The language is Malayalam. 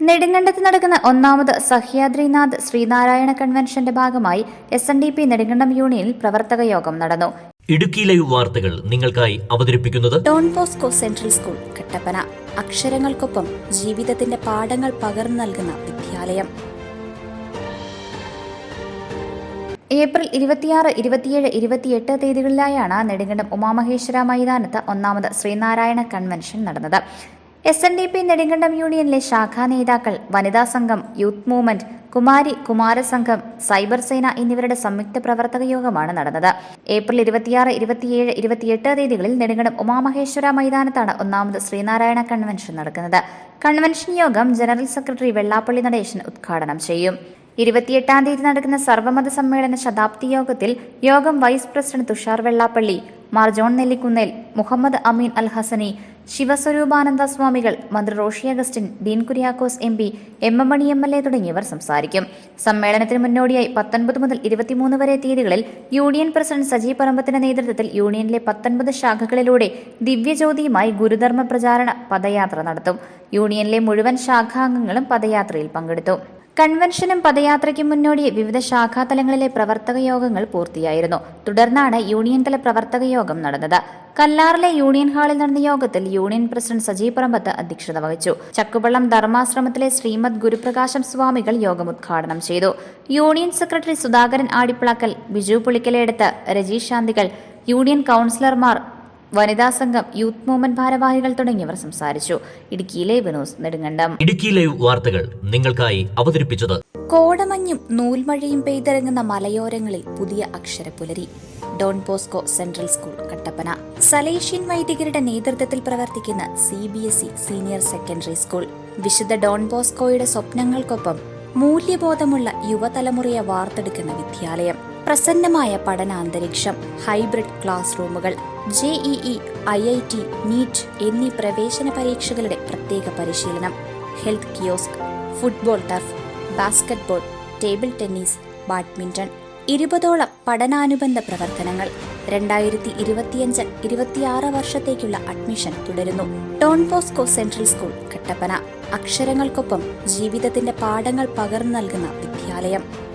നെടുങ്കണ്ടത്ത് നടക്കുന്ന ഒന്നാമത് സഹ്യാദ്രിനാഥ് ശ്രീനാരായണ കൺവെൻഷന്റെ ഭാഗമായി S N D P Nedumkandam യൂണിയനിൽ പ്രവർത്തക യോഗം നടന്നു. ഇടുക്കി ലൈവ് വാർത്തകൾ നിങ്ങൾക്കായി അവതരിപ്പിക്കുന്നത് Don Bosco central school Kattappana. അക്ഷരങ്ങൾക്കൊപ്പം ജീവിതത്തിന്റെ പാഠങ്ങൾ പകർന്നു നൽകുന്ന വിദ്യാലയം. ഏപ്രിൽ ഇരുപത്തിയാറ് ഇരുപത്തിയേഴ് ഇരുപത്തിയെട്ട് തീയതികളിലായാണ് നെടുങ്കണ്ടം ഉമാമഹേശ്വര മൈതാനത്ത് ഒന്നാമത് ശ്രീനാരായണ കൺവെൻഷൻ നടന്നത്. S N D P Nedumkandam യൂണിയനിലെ ശാഖാ നേതാക്കൾ വനിതാ സംഘം യൂത്ത് മൂവ്മെന്റ് കുമാരി കുമാരസംഘം സൈബർ സേന എന്നിവരുടെ സംയുക്ത പ്രവർത്തക യോഗമാണ് നടന്നത്. ഏപ്രിൽ ഇരുപത്തിയാറ് ഇരുപത്തിയേഴ് ഇരുപത്തിയെട്ട് തീയതികളിൽ നെടുങ്കണ്ടം ഉമാമഹേശ്വര മൈതാനത്താണ് ഒന്നാമത് ശ്രീനാരായണ കൺവെൻഷൻ നടക്കുന്നത്. കൺവെൻഷൻ യോഗം ജനറൽ സെക്രട്ടറി വെള്ളാപ്പള്ളി നടേശൻ ഉദ്ഘാടനം ചെയ്യും. ഇരുപത്തിയെട്ടാം തീയതി നടക്കുന്ന സർവമത സമ്മേളന ശതാബ്ദി യോഗത്തിൽ യോഗം vice president Thushar Vellappally Mar John Nellikunnel Muhammad Ameen Al Hasani Sivaswarupananda സ്വാമികൾ മന്ത്രി Roshy Augustine Dean Kuriakose M P M M Mani M L A തുടങ്ങിയവർ സംസാരിക്കും. സമ്മേളനത്തിന് മുന്നോടിയായി പത്തൊൻപത് മുതൽ ഇരുപത്തിമൂന്ന് വരെ തീയതികളിൽ യൂണിയൻ പ്രസിഡന്റ് സജി പറമ്പത്തിന്റെ നേതൃത്വത്തിൽ യൂണിയനിലെ പത്തൊൻപത് ശാഖകളിലൂടെ ദിവ്യജ്യോതിയുമായി ഗുരുധർമ്മ പ്രചാരണ പദയാത്ര നടത്തും. യൂണിയനിലെ മുഴുവൻ ശാഖാംഗങ്ങളും പദയാത്രയിൽ പങ്കെടുത്തു. കൺവെൻഷനും പദയാത്രയ്ക്കും മുന്നോടി വിവിധ ശാഖാതലങ്ങളിലെ പ്രവർത്തക യോഗങ്ങൾ പൂർത്തിയായിരുന്നു. തുടർന്നാണ് യൂണിയൻ തല പ്രവർത്തക യോഗം നടന്നത്. കല്ലാറിലെ യൂണിയൻ ഹാളിൽ നടന്ന യോഗത്തിൽ യൂണിയൻ പ്രസിഡന്റ് സജീവ് പറമ്പത്ത് അധ്യക്ഷത വഹിച്ചു. ചക്കുവള്ളം ധർമാശ്രമത്തിലെ ശ്രീമദ് ഗുരുപ്രകാശം സ്വാമികൾ യോഗം ഉദ്ഘാടനം ചെയ്തു. യൂണിയൻ സെക്രട്ടറി സുധാകരൻ ആടിപ്പിളക്കൽ ബിജു പുളിക്കലെടുത്ത് രജീഷ് ശാന്തികൾ യൂണിയൻ കൗൺസിലർമാർ വനിതാ സംഘം യൂത്ത് മൂവ്മെന്റ് ഭാരവാഹികൾ തുടങ്ങിയവർ സംസാരിച്ചു. ഇടുക്കിയിലെ വിനോസ് നെടുങ്കണ്ടം. ഇടുക്കി ലൈവ് വാർത്തകൾ നിങ്ങൾക്കായി അവതരിപ്പിച്ചത് കോടമഞ്ഞും നൂൽമഴയും പെയ്തിറങ്ങുന്ന മലയോരങ്ങളിൽ പുതിയ അക്ഷരപ്പുലരി. Don Bosco central school Kattappana. Salesian വൈദികരുടെ നേതൃത്വത്തിൽ പ്രവർത്തിക്കുന്ന C B S E senior secondary school. വിശുദ്ധ ഡോൺ ബോസ്കോയുടെ സ്വപ്നങ്ങൾക്കൊപ്പം മൂല്യബോധമുള്ള യുവതലമുറയെ വാർത്തെടുക്കുന്ന വിദ്യാലയം. പ്രസന്നമായ പഠനാന്തരീക്ഷം ഹൈബ്രിഡ് ക്ലാസ് റൂമുകൾ JEE I I T NEET എന്നീ പ്രവേശന പരീക്ഷകളുടെ പ്രത്യേക പരിശീലനം health kiosk football turf basketball table tennis badminton ഇരുപതോളം പഠനാനുബന്ധ പ്രവർത്തനങ്ങൾ രണ്ടായിരത്തി ഇരുപത്തിയഞ്ച് ഇരുപത്തിയാറ് വർഷത്തേക്കുള്ള അഡ്മിഷൻ തുടരുന്നു. Don central school Kattappana. അക്ഷരങ്ങൾക്കൊപ്പം ജീവിതത്തിന്റെ പാഠങ്ങൾ പകർന്നു നൽകുന്ന വിദ്യാലയം.